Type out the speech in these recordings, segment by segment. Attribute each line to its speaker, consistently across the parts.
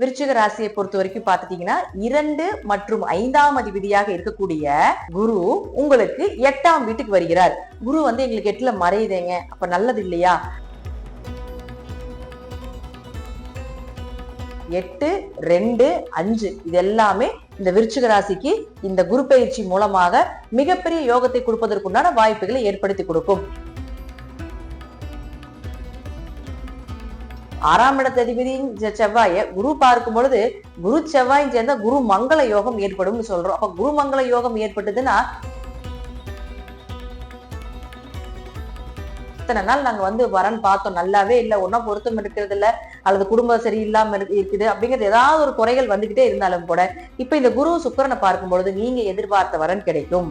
Speaker 1: விருச்சிக ராசியை பொறுத்த வரைக்கும் பாத்துட்டீங்கன்னா இரண்டு மற்றும் ஐந்தாம் அதிபதியாக இருக்கக்கூடிய குரு உங்களுக்கு எட்டாம் வீட்டுக்கு வருகிறார். குரு வந்து எங்களுக்கு எட்டுல மறையுதேங்க. அப்ப நல்லது இல்லையா? எட்டு ரெண்டு அஞ்சு. இது எல்லாமே இந்த விருச்சிக ராசிக்கு இந்த குரு பயிற்சி மூலமாக மிகப்பெரிய யோகத்தை கொடுப்பதற்குண்டான வாய்ப்புகளை ஏற்படுத்தி கொடுக்கும். ஆறாம் இடத்த அதிபதியின் செவ்வாயை குரு பார்க்கும் பொழுது குரு செவ்வாயும் சேர்ந்தா குரு மங்கள யோகம் ஏற்படும் சொல்றோம். அப்ப குரு மங்கள யோகம் ஏற்பட்டதுன்னா இத்தனை நாள் நாங்க வந்து வரன் பார்த்தோம். நல்லாவே இல்ல ஒன்னா பொருத்தம் இருக்கிறது இல்ல அல்லது குடும்பம் சரியில்லாம இருக்குது. அப்படிங்கிறது ஏதாவது ஒரு குறைகள் வந்துகிட்டே இருந்தாலும் கூட இப்ப இந்த குரு சுக்கரனை பார்க்கும் பொழுது நீங்க எதிர்பார்த்த வரன் கிடைக்கும்.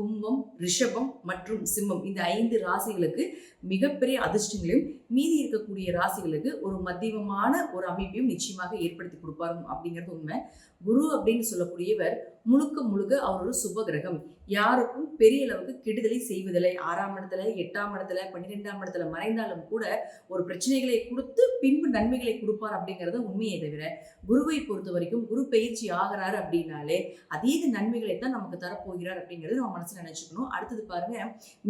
Speaker 2: கும்பம் ரிஷபம் மற்றும் சிம்மம். இந்த ஐந்து ராசிகளுக்கு மிகப்பெரிய அதிர்ஷ்டங்களையும் மீதி இருக்கக்கூடிய ராசிகளுக்கு ஒரு மத்தியமமான ஒரு அமைப்பையும் நிச்சயமாக ஏற்படுத்தி கொடுப்பாரு அப்படிங்கிறது உண்மை. குரு அப்படின்னு சொல்லக்கூடியவர் முழுக்க முழுக்க அவர் ஒரு சுப கிரகம். யாருக்கும் பெரிய அளவுக்கு கெடுதலை செய்வதில்லை. ஆறாம் இடத்துல எட்டாம் இடத்துல பன்னிரெண்டாம் இடத்துல மறைந்தாலும் கூட ஒரு பிரச்சனைகளை கொடுத்து பின்பு நன்மைகளை கொடுப்பார் அப்படிங்கிறது உண்மையை தவிர குருவை பொறுத்த வரைக்கும் குரு பயிற்சி ஆகிறாரு அப்படின்னாலே அதீத நன்மைகளை தான் நமக்கு தரப்போகிறார் அப்படிங்கிறது நம்ம மனசுல நினைச்சுக்கணும். அடுத்தது பாருங்க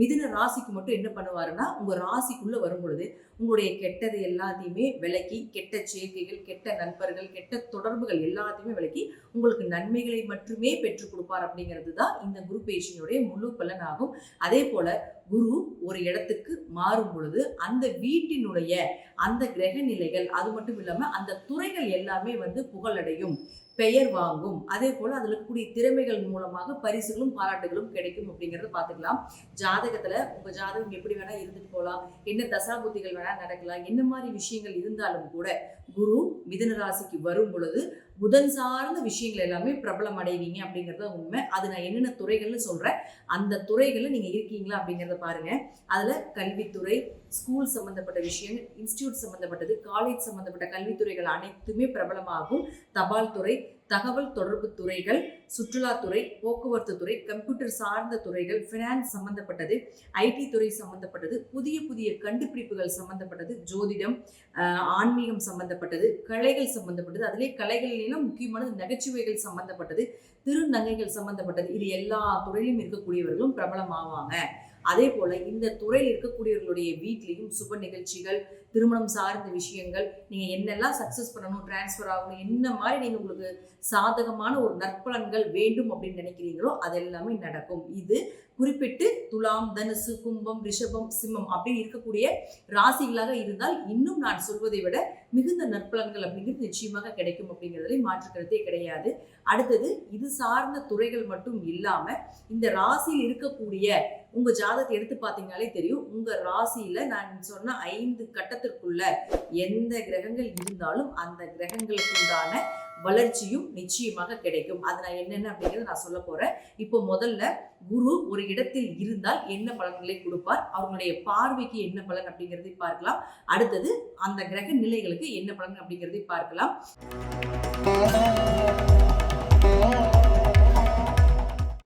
Speaker 2: மிதுன ராசிக்கு மட்டும் என்ன பண்ணுவாருன்னா உங்க ராசிக்குள்ள வரும் பொழுது உங்களுடைய கெட்டது எல்லாத்தையுமே விலக்கி கெட்ட சேர்க்கைகள் கெட்ட நண்பர்கள் கெட்ட தொடர்புகள் எல்லாத்தையுமே விலக்கி உங்களுக்கு நன்மைகளை மட்டுமே பெற்றுக் கொடுப்பார் அப்படிங்கிறது தான் இந்த குரு பயிற்சியினுடைய முழு பலன் ஆகும் அதே போல குரு ஒரு இடத்துக்கு மாறும் பொழுது அந்த வீட்டினுடைய அந்த கிரக நிலைகள் அது மட்டும் இல்லாமல் அந்த துறைகள் எல்லாமே வந்து புகழடையும். பெயர் வாங்கும். அதே போல அதுல இருக்கக்கூடிய திறமைகள் மூலமாக பரிசுகளும் பாராட்டுகளும் கிடைக்கும் அப்படிங்கிறத பாத்துக்கலாம் ஜாதகத்துல உங்க ஜாதகம் எப்படி வேணா இருந்துட்டு போகலாம் என்ன தசாபுத்திகள் வேணா நடக்கலாம். என்ன மாதிரி விஷயங்கள் இருந்தாலும் கூட குரு மிதன ராசிக்கு வரும் பொழுது புதன் சார்ந்த விஷயங்கள் எல்லாமே பிரபலம் அடைவீங்க அப்படிங்கிறது தான் உண்மை. அது நான் என்னென்ன துறைகள்னு சொல்கிறேன் அந்த துறைகளில் நீங்கள் இருக்கீங்களா அப்படிங்கிறத பாருங்கள் அதில் கல்வித்துறை ஸ்கூல் சம்மந்தப்பட்ட விஷயங்கள் இன்ஸ்டியூட் சம்மந்தப்பட்டது காலேஜ் சம்மந்தப்பட்ட கல்வித்துறைகள் அனைத்துமே பிரபலமாகும். தபால் துறை தகவல் தொடர்பு துறைகள் சுற்றுலாத்துறை போக்குவரத்து துறை கம்ப்யூட்டர் சார்ந்த துறைகள் ஃபினான்ஸ் சம்பந்தப்பட்டது ஐடி துறை சம்பந்தப்பட்டது புதிய புதிய கண்டுபிடிப்புகள் சம்பந்தப்பட்டது ஜோதிடம் ஆன்மீகம் சம்பந்தப்பட்டது கலைகள் சம்பந்தப்பட்டது. அதிலே கலைகளிலும் முக்கியமானது நகைச்சுவைகள் சம்பந்தப்பட்டது திருநங்கைகள் சம்பந்தப்பட்டது. இது எல்லா துறையிலும் இருக்கக்கூடியவர்களும் பிரபலமாவாங்க. அதே போல் இந்த துறையில் இருக்கக்கூடியவர்களுடைய வீட்லேயும் சுப நிகழ்ச்சிகள் திருமணம் சார்ந்த விஷயங்கள் நீங்கள் என்னெல்லாம் சக்ஸஸ் பண்ணணும் டிரான்ஸ்ஃபர் ஆகணும் என்ன மாதிரி நீங்கள் உங்களுக்கு சாதகமான ஒரு நற்பலன்கள் வேண்டும் அப்படின்னு நினைக்கிறீங்களோ அது எல்லாமே நடக்கும். இது குறிப்பிட்டு துலாம் தனுசு கும்பம் ரிஷபம் சிம்மம் அப்படின்னு இருக்கக்கூடிய ராசிகளாக இருந்தால் இன்னும் நான் சொல்வதை விட மிகுந்த நற்பலன்கள் அப்படிங்கிறது நிச்சயமாக கிடைக்கும் அப்படிங்கிறதுல மாற்று கருத்தே கிடையாது. அடுத்தது இது சார்ந்த துறைகள் மட்டும் இல்லாமல் இந்த ராசியில் இருக்கக்கூடிய உங்க ஜாதகத்தை எடுத்து பார்த்தீங்கனாலே தெரியும். உங்க ராசியில நான் சொன்ன ஐந்து கட்டத்திற்குள்ள எந்த கிரகங்கள் இருந்தாலும் அந்த கிரகங்களுக்கு உண்டான வளர்ச்சியும் நிச்சயமாக கிடைக்கும். அது நான் என்னென்ன அப்படிங்கிறத நான் சொல்ல போறேன். இப்போ முதல்ல குரு ஒரு இடத்தில் இருந்தால் என்ன பலன்களை கொடுப்பார்? அவங்களுடைய பார்வைக்கு என்ன பலன் அப்படிங்கிறதை பார்க்கலாம். அடுத்தது அந்த கிரக நிலைகளுக்கு என்ன பலன் அப்படிங்கிறதை பார்க்கலாம்.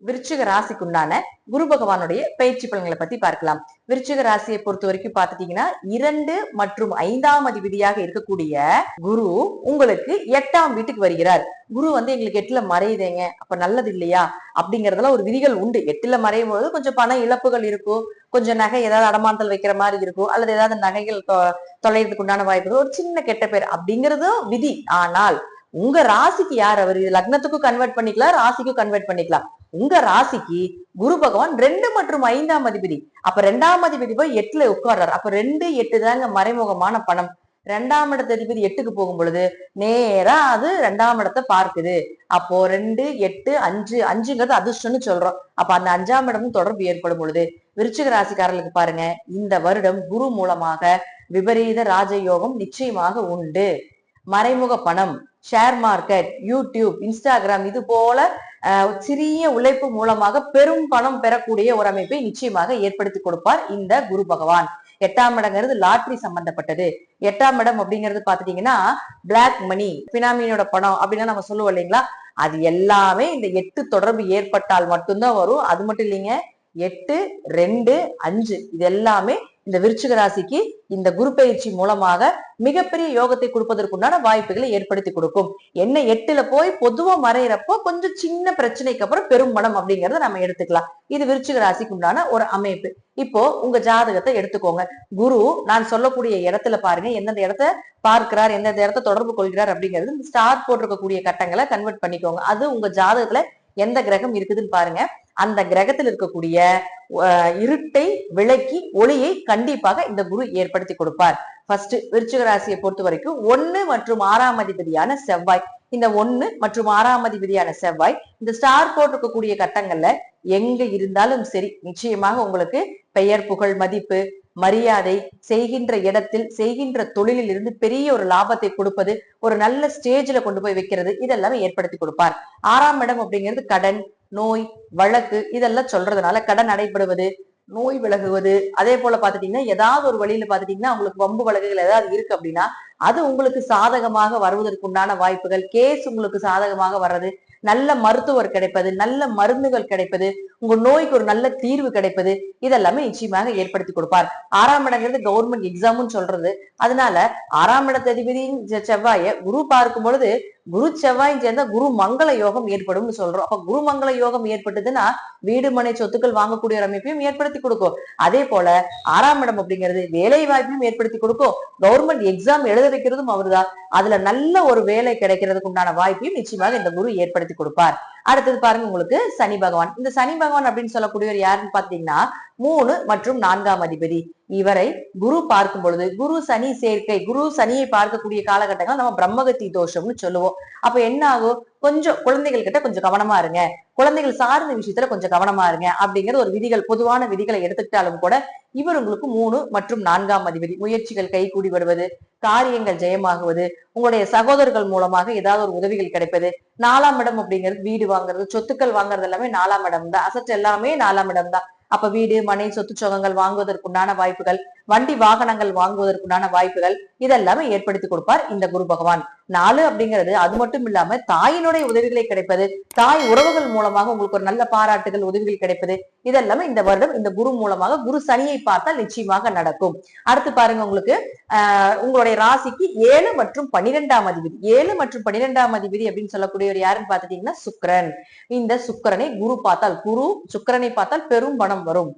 Speaker 1: விருச்சிக ராசிக்குண்டான குரு பகவானுடைய பயிற்சி பலன்களை பத்தி பார்க்கலாம். விருச்சிக ராசியை பொறுத்த வரைக்கும் பாத்துட்டீங்கன்னா இரண்டு மற்றும் ஐந்தாம் அதிபதியாக இருக்கக்கூடிய குரு உங்களுக்கு எட்டாம் வீட்டுக்கு வருகிறார். குரு வந்து எங்களுக்கு எட்டுல மறையுதேங்க. அப்ப நல்லது இல்லையா? அப்படிங்கறதுல ஒரு விதிகள் உண்டு. எட்டுல மறையும் போது கொஞ்சம் பண இழப்புகள் இருக்கும். கொஞ்சம் நகை ஏதாவது அடமானத்தில் வைக்கிற மாதிரி இருக்கும். அல்லது ஏதாவது நகைகள் தொ- தொலைறதுக்கு உண்டான வாய்ப்பு ஒரு சின்ன கெட்ட பேர் அப்படிங்கறதும் விதி. ஆனால் உங்க ராசிக்கு யார் அவர்? லக்னத்துக்கும் கன்வெர்ட் பண்ணிக்கலாம் ராசிக்கும் கன்வெர்ட் பண்ணிக்கலாம். உங்க ராசிக்கு குரு பகவான் ரெண்டு மற்றும் ஐந்தாம் அதிபதி. அப்ப ரெண்டாம் அதிபதி போய் எட்டுல உட்கார்றாரு. அப்ப ரெண்டு எட்டு தாங்க மறைமுகமான பணம். ரெண்டாம் இடத்த அதிபதி எட்டுக்கு போகும் பொழுது நேரா அது ரெண்டாம் இடத்தை பார்க்குது. அப்போ ரெண்டு எட்டு அஞ்சு அஞ்சுங்கிறது அதிர்ஷ்டம்னு சொல்றோம். அப்ப அந்த அஞ்சாம் இடமும் தொடர்பு ஏற்படும் பொழுது விருச்சிக ராசிக்காரர்களுக்கு பாருங்க இந்த வருடம் குரு மூலமாக விபரீத ராஜயோகம் நிச்சயமாக உண்டு. மறைமுக பணம் ஷேர் மார்க்கெட் யூடியூப் இன்ஸ்டாகிராம் இது போல சிறிய உழைப்பு மூலமாக பெரும் பணம் பெறக்கூடிய ஒரு அமைப்பை நிச்சயமாக ஏற்படுத்தி கொடுப்பார் இந்த குரு பகவான். எட்டாம் இடங்கிறது லாட்ரி சம்பந்தப்பட்டது. எட்டாம் இடம் அப்படிங்கிறது பாத்துட்டீங்கன்னா பிளாக் மணி பினாமினோட பணம் அப்படின்னா நம்ம சொல்லுவோம் இல்லைங்களா? அது எல்லாமே இந்த எட்டு தொடர்பு ஏற்பட்டால் மட்டும்தான் வரும். அது மட்டும் இல்லைங்க எட்டு ரெண்டு அஞ்சு இது எல்லாமே இந்த விருச்சிக ராசிக்கு இந்த குரு பயிற்சி மூலமாக மிகப்பெரிய யோகத்தை கொடுப்பதற்குண்டான வாய்ப்புகளை ஏற்படுத்தி கொடுக்கும். என்ன எட்டுல போய் பொதுவா மறையிறப்போ கொஞ்சம் சின்ன பிரச்சனைக்கு அப்புறம் பெரும் மனம் அப்படிங்கறத நம்ம எடுத்துக்கலாம். இது விருச்சிக ராசிக்கு உண்டான ஒரு அமைப்பு. இப்போ உங்க ஜாதகத்தை எடுத்துக்கோங்க. குரு நான் சொல்லக்கூடிய இடத்துல பாருங்க. எந்தெந்த இடத்த பார்க்கிறார் எந்தெந்த இடத்த தொடர்பு கொள்கிறார் அப்படிங்கிறது ஸ்டார் போட்டிருக்கக்கூடிய கட்டங்களை கன்வெர்ட் பண்ணிக்கோங்க. அது உங்க ஜாதகத்துல எந்த கிரகம் இருக்குதுன்னு பாருங்க. அந்த கிரகத்தில் இருக்கக்கூடிய இருட்டை விளக்கி ஒளியை கண்டிப்பாக இந்த குரு ஏற்படுத்தி கொடுப்பார். ஃபர்ஸ்ட் விருச்சிக ராசியை பொறுத்த வரைக்கும் ஒன்னு மற்றும் ஆறாம் அதிபதியான செவ்வாய். இந்த ஒன்னு மற்றும் ஆறாம் அதிபதியான செவ்வாய் இந்த ஸ்டார் போட்டிருக்கக்கூடிய கட்டங்கள்ல எங்க இருந்தாலும் சரி நிச்சயமாக உங்களுக்கு பெயர் புகழ் மதிப்பு மரியாதை செய்கின்ற இடத்தில் செய்கின்ற தொழிலில் இருந்து பெரிய ஒரு லாபத்தை கொடுப்பது ஒரு நல்ல ஸ்டேஜ்ல கொண்டு போய் வைக்கிறது இதெல்லாமே ஏற்படுத்தி கொடுப்பார். ஆறாம் இடம் அப்படிங்கிறது கடன் நோய் வழக்கு இதெல்லாம் சொல்றதுனால கடன் நடைபெறுவது நோய் விலகுவது அதே போல பாத்துட்டீங்கன்னா ஏதாவது ஒரு வழியில பாத்துட்டீங்கன்னா உங்களுக்கு வம்பு வழக்குகள் ஏதாவது இருக்கு அப்படின்னா அது உங்களுக்கு சாதகமாக வருவதற்குண்டான வாய்ப்புகள். கேஸ் உங்களுக்கு சாதகமாக வர்றது நல்ல மருத்துவர் கிடைப்பது நல்ல மருந்துகள் கிடைப்பது உங்க நோய்க்கு ஒரு நல்ல தீர்வு கிடைப்பது இதெல்லாமே நிச்சயமாக ஏற்படுத்தி கொடுப்பார். ஆறாம் இடங்கிறது கவர்மெண்ட் எக்ஸாம்னு சொல்றது. அதனால ஆறாம் இடத்த அதிபதியின் செவ்வாயை குரு பார்க்கும் பொழுது குரு செவ்வாயும் சேர்ந்தா குரு மங்கள யோகம் ஏற்படும் சொல்றோம். அப்ப குரு மங்கள யோகம் ஏற்பட்டதுன்னா வீடு மனை சொத்துக்கள் வாங்கக்கூடிய ஒரு அமைப்பையும் ஏற்படுத்தி கொடுக்கும். அதே போல ஆறாம் இடம் அப்படிங்கிறது வேலை வாய்ப்பையும் ஏற்படுத்தி கொடுக்கும். கவர்மெண்ட் எக்ஸாம் எழுத வைக்கிறதும் அவர்தான். அதுல நல்ல ஒரு வேலை கிடைக்கிறதுக்கு உண்டான வாய்ப்பையும் நிச்சயமாக இந்த குரு ஏற்படுத்தி கொடுப்பார். அடுத்தது பாருங்க உங்களுக்கு சனி பகவான். இந்த சனி பகவான் அப்படின்னு சொல்லக்கூடியவர் யாருன்னு பாத்தீங்கன்னா மூணு மற்றும் நான்காம் அதிபதி. இவரை குரு பார்க்கும் பொழுது குரு சனி சேர்க்கை குரு சனியை பார்க்கக்கூடிய காலகட்டங்கள் நம்ம பிரம்மகத்தி தோஷம்னு சொல்லுவோம். அப்ப என்ன ஆகும்? கொஞ்சம் குழந்தைகள் கிட்ட கொஞ்சம் கவனமா இருங்க. குழந்தைகள் சார்ந்த விஷயத்துல கொஞ்சம் கவனமா இருங்க அப்படிங்கிற ஒரு விதிகள் பொதுவான விதிகளை எடுத்துக்கிட்டாலும் கூட இவர் உங்களுக்கு மூணு மற்றும் நான்காம் அதிபதி. முயற்சிகள் கைகூடி வருவது காரியங்கள் ஜெயமாகுவது உங்களுடைய சகோதரர்கள் மூலமாக ஏதாவது ஒரு உதவிகள் கிடைப்பது நாலாம் இடம் அப்படிங்கிறது வீடு வாங்குறது சொத்துக்கள் வாங்குறது எல்லாமே நாலாம் இடம் தான். அசட் எல்லாமே நாலாம் இடம் தான். அப்ப வீடு மனை சொத்து சுகங்கள் வாங்குவதற்குண்டான வாய்ப்புகள் வண்டி வாகனங்கள் வாங்குவதற்குண்டான வாய்ப்புகள் இதெல்லாமே ஏற்படுத்தி கொடுப்பார் இந்த குரு பகவான். நாலு அப்படிங்கிறது அது மட்டும் இல்லாம தாயினுடைய உதவிகளை கிடைப்பது தாய் உறவுகள் மூலமாக உங்களுக்கு ஒரு நல்ல பாராட்டுகள் உதவிகள் கிடைப்பது இதெல்லாமே இந்த வருடம் இந்த குரு மூலமாக குரு சனியை பார்த்தால் நிச்சயமாக நடக்கும். அடுத்து பாருங்க உங்களுக்கு ஆஹ் உங்களுடைய ராசிக்கு ஏழு மற்றும் பனிரெண்டாம் அதிபதி. ஏழு மற்றும் பன்னிரெண்டாம் அதிபதி அப்படின்னு சொல்லக்கூடியவர் யாருன்னு பாத்துட்டீங்கன்னா சுக்கிரன். இந்த சுக்கிரனை குரு பார்த்தால் குரு சுக்கிரனை பார்த்தால் பெரும் பணம் வரும்.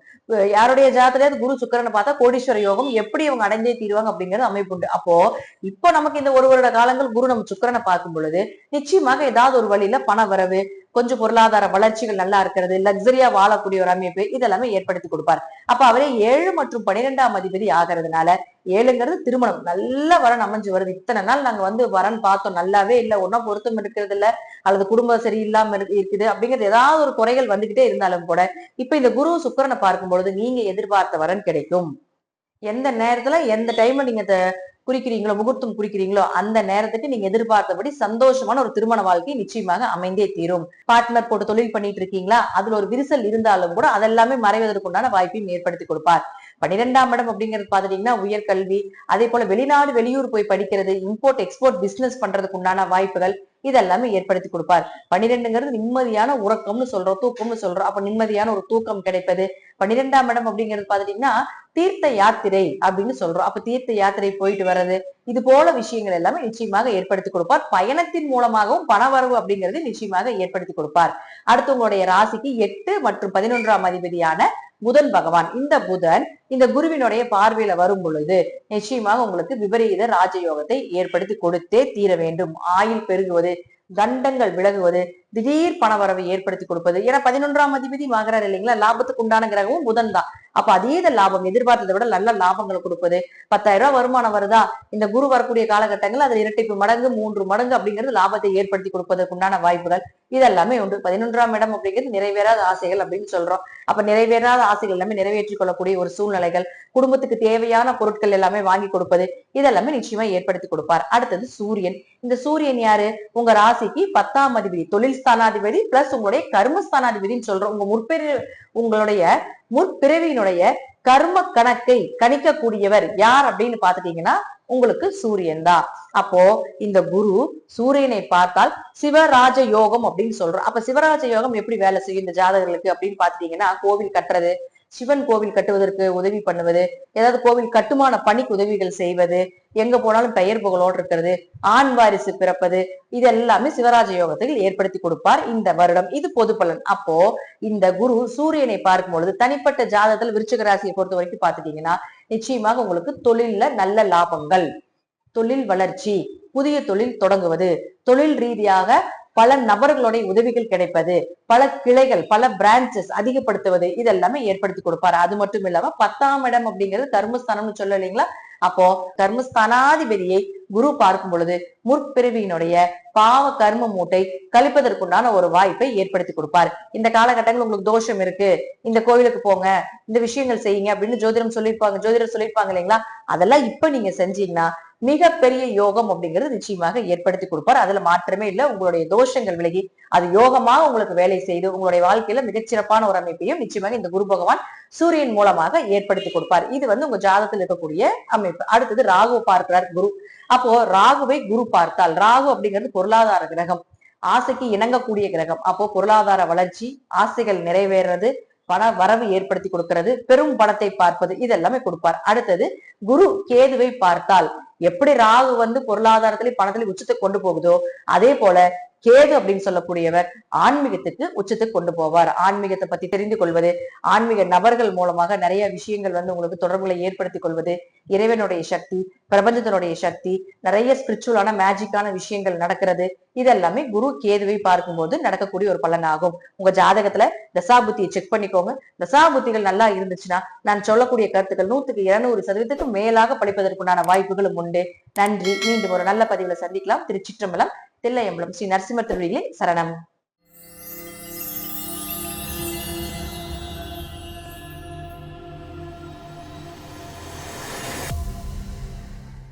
Speaker 1: யாருடைய ஜாதகத்துல குரு சுக்கிரனை பார்த்தா கோடீஸ்வர யோகம் எப்படி இவங்க அடைந்தே தீருவாங்க அப்படிங்கிறது அமைப்பு உண்டு. அப்போ இப்போ நமக்கு இந்த ஒரு வருட காலங்கள் குரு நம்ம சுக்கிரனை பார்க்கும் பொழுது நிச்சயமாக ஏதாவது ஒரு வழியில பண வரவு கொஞ்சம் பொருளாதார வளர்ச்சிகள் நல்லா இருக்கிறது லக்ஸரியா வாழக்கூடிய ஒரு அமைப்பு இதெல்லாமே ஏற்படுத்தி கொடுப்பார். அப்ப அவரே ஏழு மற்றும் பன்னிரெண்டாம் அதிபதி ஆகிறதுனால ஏழுங்கிறது திருமணம். நல்ல வரன் அமைஞ்சு வருது. இத்தனை நாள் நாங்க வந்து வரன் பார்த்தோம். நல்லாவே இல்ல ஒன்னும் பொருத்தம் இருக்கிறது இல்ல அல்லது குடும்பம் சரியில்லாம இருக்குது அப்படிங்கிறது ஏதாவது ஒரு குறைகள் வந்துகிட்டே இருந்தாலும் கூட இப்ப இந்த குரு சுக்கரனை பார்க்கும் பொழுது நீங்க எதிர்பார்த்த வரன் கிடைக்கும். எந்த நேரத்துல எந்த டைம்ல நீங்க த- குறிக்கிறீங்களோ முகூர்த்தம் குறிக்கிறீங்களோ அந்த நேரத்துக்கு நீங்க எதிர்பார்த்தபடி சந்தோஷமான ஒரு திருமண வாழ்க்கை நிச்சயமாக அமைந்தே தீரும். பார்ட்னர் போட்டு தொழில் பண்ணிட்டு இருக்கீங்களா? அதுல ஒரு விரிசல் இருந்தாலும் கூட அதெல்லாமே மறைவதற்குண்டான வாய்ப்பையும் ஏற்படுத்தி கொடுப்பார். பன்னிரெண்டாம் இடம் அப்படிங்கிறது பாத்துட்டீங்கன்னா உயர்கல்வி அதே போல வெளிநாடு வெளியூர் போய் படிக்கிறது இம்போர்ட் எக்ஸ்போர்ட் பிசினஸ் பண்றதுக்கு உண்டான வாய்ப்புகள் இதெல்லாமே ஏற்படுத்தி கொடுப்பார். பன்னிரெண்டுங்கிறது நிம்மதியான உறக்கம்னு சொல்றோம் தூக்கம்னு சொல்றோம். அப்ப நிம்மதியான ஒரு தூக்கம் கிடைப்பது. பன்னிரெண்டாம் இடம் அப்படிங்கிறது பாத்துட்டீங்கன்னா தீர்த்த யாத்திரை அப்படின்னு சொல்றோம். அப்ப தீர்த்த யாத்திரை போயிட்டு வர்றது இது போல விஷயங்கள் எல்லாமே நிச்சயமாக ஏற்படுத்தி கொடுப்பார். பயணத்தின் மூலமாகவும் பணவரவு அப்படிங்கிறது நிச்சயமாக ஏற்படுத்தி கொடுப்பார். அடுத்து உங்களுடைய ராசிக்கு எட்டு மற்றும் பதினொன்றாம் அதிபதியான புதன் பகவான். இந்த புதன் இந்த குருவினுடைய பார்வையில வரும் பொழுது நிச்சயமாக உங்களுக்கு விபரீத ராஜயோகத்தை ஏற்படுத்தி கொடுத்தே தீர வேண்டும். ஆயில் பெருகுவது கண்டங்கள் விலகுவது திடீர் பணவரவை ஏற்படுத்தி கொடுப்பது. ஏன்னா பதினொன்றாம் அதிபதி ஆகிறார் இல்லைங்களா? லாபத்துக்கு உண்டான கிரகமும் புதன் தான். அப்ப அதீத லாபம் எதிர்பார்த்ததை விட நல்ல லாபங்களை கொடுப்பது. பத்தாயிரம் ரூபாய் வருமானம் வருதா? இந்த குரு வரக்கூடிய காலகட்டங்கள் அதுல இரட்டிப்பு மடங்கு மூன்று மடங்கு அப்படிங்கிறது லாபத்தை ஏற்படுத்தி கொடுப்பதற்கு உண்டான வாய்ப்புகள். இதெல்லாமே உண்டு. பதினொன்றாம் இடம் அப்படிங்கிறது நிறைவேறாத ஆசைகள் அப்படின்னு சொல்றோம். அப்ப நிறைவேறாத ஆசைகள் எல்லாமே நிறைவேற்றிக் கொள்ளக்கூடிய ஒரு சூழ்நிலைகள். குடும்பத்துக்கு தேவையான பொருட்கள் எல்லாமே வாங்கி கொடுப்பது. இதெல்லாமே நிச்சயமா ஏற்படுத்தி கொடுப்பார். அடுத்தது சூரியன். இந்த சூரியன் யாரு? உங்க ராசிக்கு பத்தாம் அதிபதி தொழில் ஸ்தானாதிபதி பிளஸ் உங்களுடைய கர்மஸ்தானாதிபதினு சொல்றோம். உங்க முற்பெரு உங்களுடைய முற்பிறவியினுடைய கர்ம கணக்கை கணிக்கக்கூடியவர் யார் அப்படின்னு பாத்துட்டீங்கன்னா உங்களுக்கு சூரியன் தான். அப்போ இந்த குரு சூரியனை பார்த்தால் சிவராஜ யோகம் அப்படின்னு சொல்றோம். அப்ப சிவராஜ யோகம் எப்படி வேலை செய்யும் இந்த ஜாதகர்களுக்கு அப்படின்னு பாத்துட்டீங்கன்னா கோவில் கட்டுறது சிவன் கோவில் கட்டுவதற்கு உதவி பண்ணுவது ஏதாவது கோவில் கட்டுமான பணிக்கு உதவிகள் செய்வது எங்க போனாலும் பெயர் புகழோடு இருக்கிறது ஆண் வாரிசு பிறப்பது இது எல்லாமே சிவராஜ யோகத்தில் ஏற்படுத்தி கொடுப்பார் இந்த வருடம். இது பொது பலன். அப்போ இந்த குரு சூரியனை பார்க்கும் பொழுது தனிப்பட்ட ஜாதகத்தில் விருச்சிக ராசியை பொறுத்த வரைக்கும் பாத்துட்டீங்கன்னா நிச்சயமாக உங்களுக்கு தொழில்ல நல்ல லாபங்கள் தொழில் வளர்ச்சி புதிய தொழில் தொடங்குவது தொழில் ரீதியாக பல நபர்களுடைய உதவிகள் கிடைப்பது பல கிளைகள் பல பிரான்ச்சஸ் அதிகப்படுத்துவது இதெல்லாமே ஏற்படுத்தி கொடுப்பாரு. அது மட்டும் இல்லாம பத்தாம் இடம் அப்படிங்கிறது தர்மஸ்தானம்னு சொல்ல இல்லைங்களா அப்போ கர்மஸ்தானாதிபதியை குரு பார்க்கும் பொழுது முற்பிறவியினுடைய பாவ கர்ம மூட்டை கழிப்பதற்குண்டான ஒரு வாய்ப்பை ஏற்படுத்தி கொடுப்பார். இந்த காலகட்டங்கள் உங்களுக்கு தோஷம் இருக்கு. இந்த கோயிலுக்கு போங்க. இந்த விஷயங்கள் செய்யுங்க அப்படின்னு ஜோதிடம் சொல்லியிருப்பாங்க. ஜோதிடர் சொல்லியிருப்பாங்க இல்லைங்களா? அதெல்லாம் இப்ப நீங்க செஞ்சீங்கன்னா மிகப்பெரிய யோகம் அப்படிங்கிறது நிச்சயமாக ஏற்படுத்தி கொடுப்பார். அதுல மாற்றமே இல்லை உங்களுடைய தோஷங்கள் விலகி அது யோகமாக உங்களுக்கு வேலை செய்து உங்களுடைய வாழ்க்கையில மிகச்சிறப்பான ஒரு அமைப்பையும் நிச்சயமாக இந்த குரு பகவான் சூரியன் மூலமாக ஏற்படுத்தி கொடுப்பார். இது வந்து உங்க ஜாதகத்தில் இருக்கக்கூடிய அமைப்பு. அடுத்தது ராகு பார்க்கிறார் குரு. அப்போ ராகுவை குரு பார்த்தால் ராகு அப்படிங்கிறது பொருளாதார கிரகம். ஆசைக்கு இணங்கக்கூடிய கிரகம். அப்போ பொருளாதார வளர்ச்சி ஆசைகள் நிறைவேறது பண வரவு ஏற்படுத்தி கொடுக்கிறது பெரும் பணத்தை பார்ப்பது இதெல்லாமே கொடுப்பார். அடுத்தது குரு கேதுவை பார்த்தால் எப்படி ராகு வந்து பொருளாதாரத்திலே பணத்திலே உச்சத்தை கொண்டு போகுதோ அதே போல கேது அப்படின்னு சொல்லக்கூடியவர் ஆன்மீகத்துக்கு உச்சத்துக்கு கொண்டு போவார். ஆன்மீகத்தை பத்தி தெரிந்து கொள்வது ஆன்மீக நபர்கள் மூலமாக நிறைய விஷயங்கள் வந்து உங்களுக்கு தொடர்புகளை ஏற்படுத்திக் கொள்வது இறைவனுடைய சக்தி பிரபஞ்சத்தினுடைய சக்தி நிறைய ஸ்பிரிச்சுவலான மேஜிக்கான விஷயங்கள் நடக்கிறது. இதெல்லாமே குரு கேதுவை பார்க்கும்போது நடக்கக்கூடிய ஒரு பலனாகும். உங்க ஜாதகத்துல தசாபுத்தியை செக் பண்ணிக்கோங்க. தசாபுத்திகள் நல்லா இருந்துச்சுன்னா நான் சொல்லக்கூடிய கருத்துக்கள் நூத்துக்கு இருநூறு சதவீதத்துக்கு மேலாக படிப்பதற்குண்டான வாய்ப்புகளும் உண்டு. நன்றி. மீண்டும் ஒரு நல்ல பதிவுல சந்திக்கலாம். திருச்சிற்றம்பலம் தில்லையம்பலம் ஸ்ரீ நரசிம்ம திருவிழி சரணம்.